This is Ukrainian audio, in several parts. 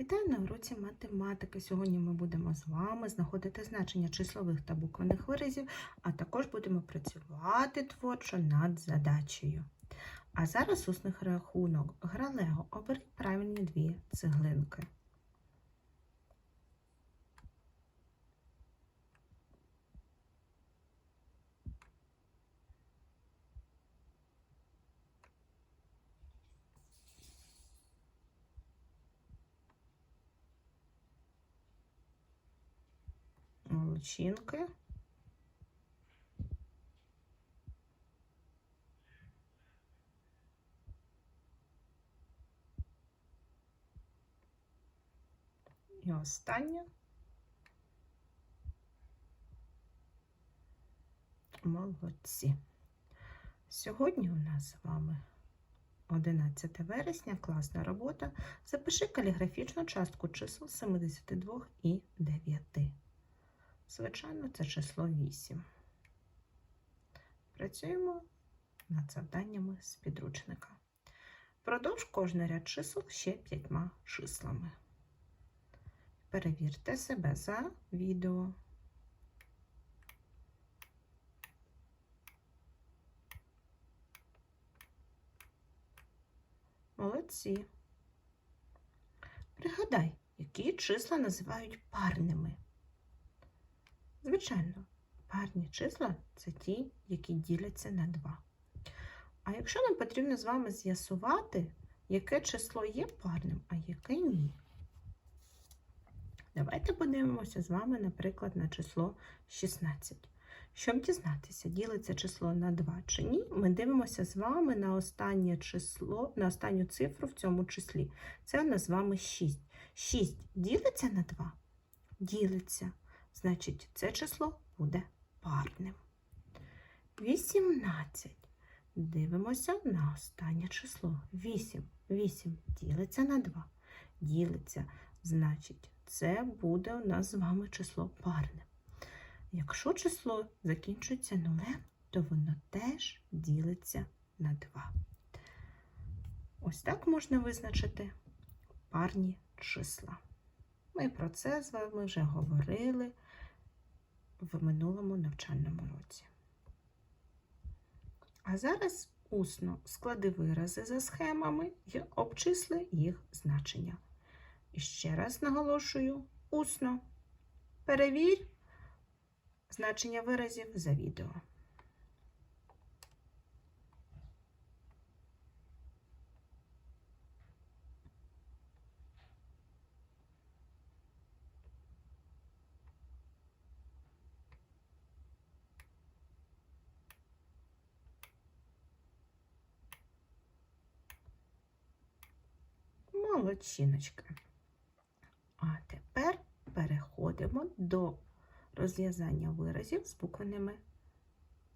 Вітаю на уроці математики. Сьогодні ми будемо з вами знаходити значення числових та буквених виразів, а також будемо працювати творчо над задачею. А зараз усних рахунок. Гралего Оберіть правильні дві цеглинки. Молодчинки. І останнє. Молодці. Сьогодні у нас з вами 11 вересня, класна робота. Запиши каліграфічну частку чисел 72 і 9. Звичайно, це число 8. Працюємо над завданнями з підручника. Продовж кожний ряд чисел ще п'ятьма числами. Перевірте себе за відео. Молодці. Пригадай, які числа називають парними. Звичайно, парні числа це ті, які діляться на 2. А якщо нам потрібно з вами з'ясувати, яке число є парним, а яке ні. Давайте подивимося з вами, наприклад, на число 16. Щоб дізнатися, ділиться число на 2 чи ні, ми дивимося з вами на останнє число, на останню цифру в цьому числі. Це у нас з вами 6. 6 ділиться на 2? Ділиться. Значить, це число буде парним. 18. Дивимося на останнє число. 8. 8 ділиться на 2. Ділиться. Значить, це буде у нас з вами число парне. Якщо число закінчується нулем, то воно теж ділиться на 2. Ось так можна визначити парні числа. Ми про це з вами вже говорили в минулому навчальному році. А зараз усно склади вирази за схемами і обчисли їх значення. І ще раз наголошую усно. Перевір значення виразів за відео. Молодчиночка. А тепер переходимо до розв'язання виразів з буквеними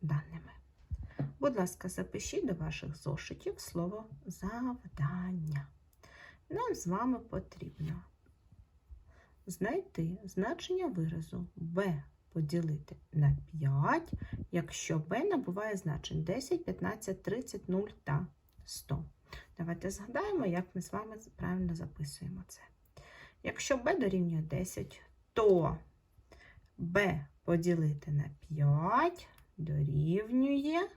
даними. Будь ласка, запишіть до ваших зошитів слово завдання. Нам з вами потрібно знайти значення виразу b поділити на 5, якщо b набуває значень 10, 15, 30, 0 та 100. Давайте згадаємо, як ми з вами правильно записуємо це. Якщо b дорівнює 10, то b поділити на 5 дорівнює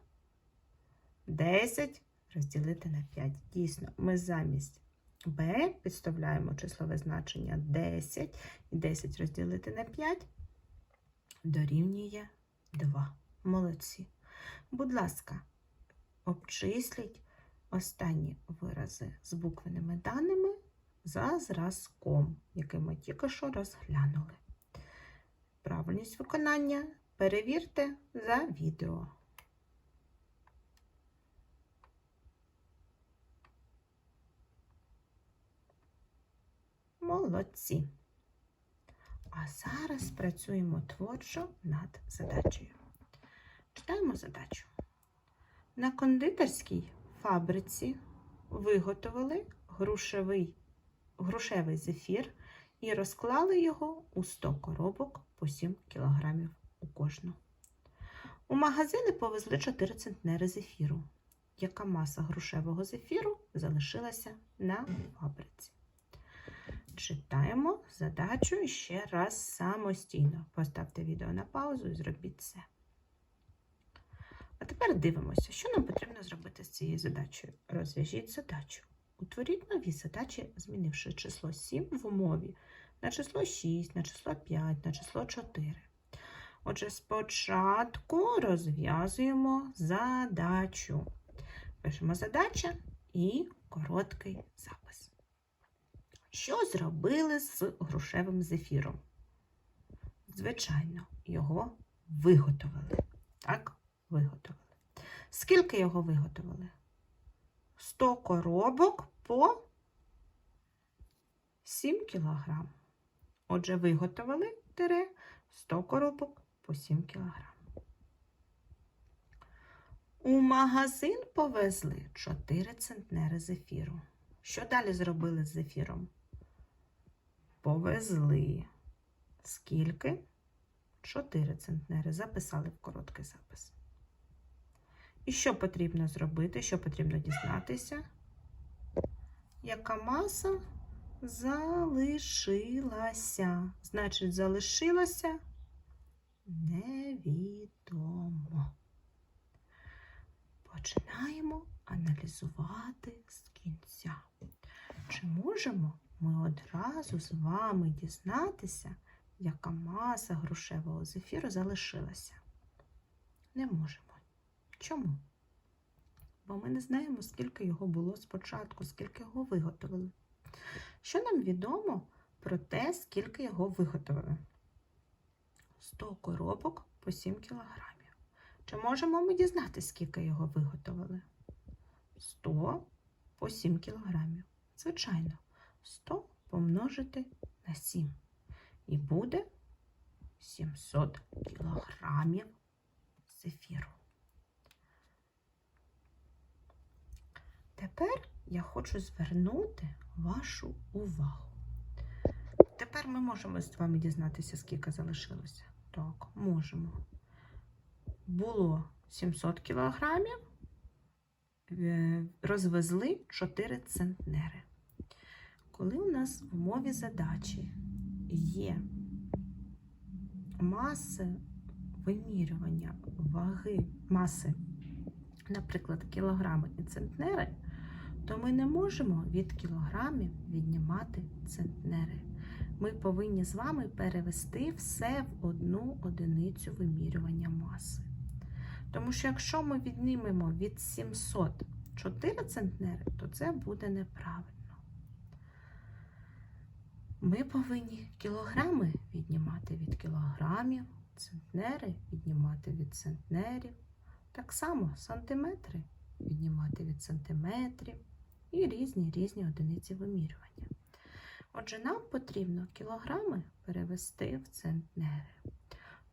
10 розділити на 5. Дійсно, ми замість b підставляємо числове значення 10 і 10 розділити на 5 дорівнює 2. Молодці. Будь ласка, обчисліть останні вирази з буквеними даними за зразком, який ми тільки що розглянули. Правильність виконання перевірте за відео. Молодці. А зараз працюємо творчо над задачею. Читаємо задачу. На кондитерській фабриці виготовили грушевий, грушевий зефір і розклали його у 100 коробок по 7 кг у кожну. У магазини повезли 4 центнери зефіру. Яка маса грушевого зефіру залишилася на фабриці? Читаємо задачу ще раз самостійно. Поставте відео на паузу і зробіть це. А тепер дивимося, що нам потрібно зробити з цією задачею. Розв'яжіть задачу. Утворіть нові задачі, змінивши число 7 в умові на число 6, на число 5, на число 4. Отже, спочатку розв'язуємо задачу. Пишемо задача і короткий запис. Що зробили з грушевим зефіром? Звичайно, його виготовили. Так, виготовили. Скільки його виготовили? 100 коробок по 7 кілограм. Отже, виготовили тире 100 коробок по 7 кілограм. У магазин повезли 4 центнери зефіру. Що далі зробили з зефіром? Повезли. Скільки? 4 центнери. Записали в короткий запис. І що потрібно зробити? Що потрібно дізнатися? Яка маса залишилася? Значить, залишилося невідомо. Починаємо аналізувати з кінця. Чи можемо ми одразу з вами дізнатися, яка маса грушевого зефіру залишилася? Не можемо. Чому? Бо ми не знаємо, скільки його було спочатку, скільки його виготовили. Що нам відомо про те, скільки його виготовили? 100 коробок по 7 кілограмів. Чи можемо ми дізнатися, скільки його виготовили? 100 по 7 кілограмів. Звичайно, 100 помножити на 7. І буде 700 кілограмів зефіру. Тепер я хочу звернути вашу увагу. Тепер ми можемо з вами дізнатися, скільки залишилося. Так, можемо. Було 700 кілограмів, е, розвезли 4 центнери. Коли у нас в умові задачі є маси вимірювання ваги маси, наприклад, кілограми і центнери, то ми не можемо від кілограмів віднімати центнери. Ми повинні з вами перевести все в одну одиницю вимірювання маси. Тому що якщо ми віднімемо від 700 4 центнери, то це буде неправильно. Ми повинні кілограми віднімати від кілограмів, центнери віднімати від центнерів. Так само сантиметри віднімати від сантиметрів і різні різні одиниці вимірювання. Отже, нам потрібно кілограми перевести в центнери.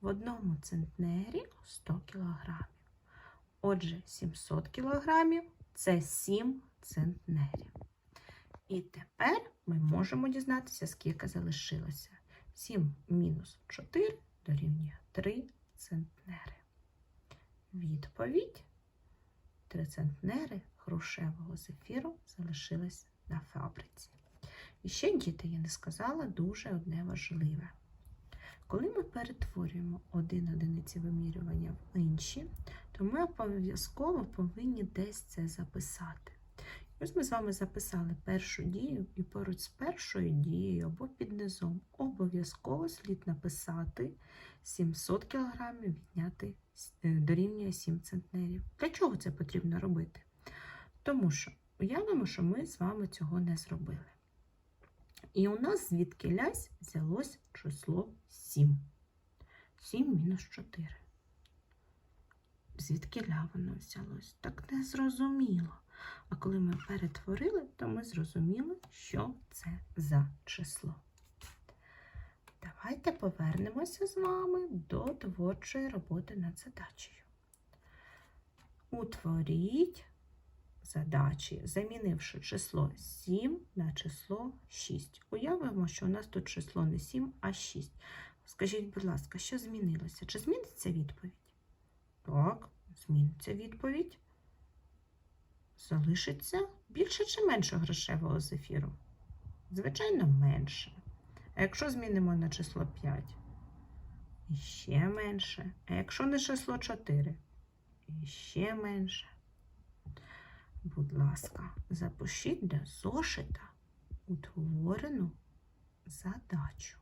В одному центнері 100 кілограмів. Отже, 700 кілограмів це 7 центнерів. І тепер ми можемо дізнатися, скільки залишилося. 7 мінус 4 дорівнює 3 центнери. Відповідь 3 центнери грушевого зефіру залишились на фабриці. І ще, діти, я не сказала дуже одне важливе. Коли ми перетворюємо один одиниці вимірювання в інші, то ми обов'язково повинні десь це записати. Ось ми з вами записали першу дію, і поруч з першою дією або під низом обов'язково слід написати 700 кг відняти е, дорівнює 7 центнерів. Для чого це потрібно робити? Тому що уявимо, що ми з вами цього не зробили. І у нас звідки лясь взялось число 7. 7 мінус 4. Звідки ля воно взялось? Так не зрозуміло. А коли ми перетворили, то ми зрозуміли, що це за число. Давайте повернемося з вами до творчої роботи над задачею. Утворіть задачі, замінивши число 7 на число 6. Уявимо, що у нас тут число не 7, а 6. Скажіть, будь ласка, що змінилося? Чи зміниться відповідь? Так, зміниться відповідь. Залишиться більше чи менше грошевого зефіру? Звичайно, менше. А якщо змінимо на число 5? Іще менше. А якщо на число 4? Іще менше. Будь ласка, запишіть до зошита утворену задачу.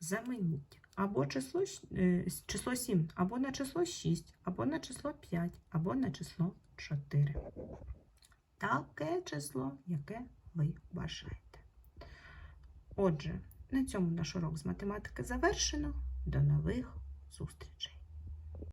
Заменіть або число, е, число 7, або на число 6, або на число 5, або на число 4. Таке число, яке ви бажаєте. Отже, на цьому наш урок з математики завершено. До нових зустрічей!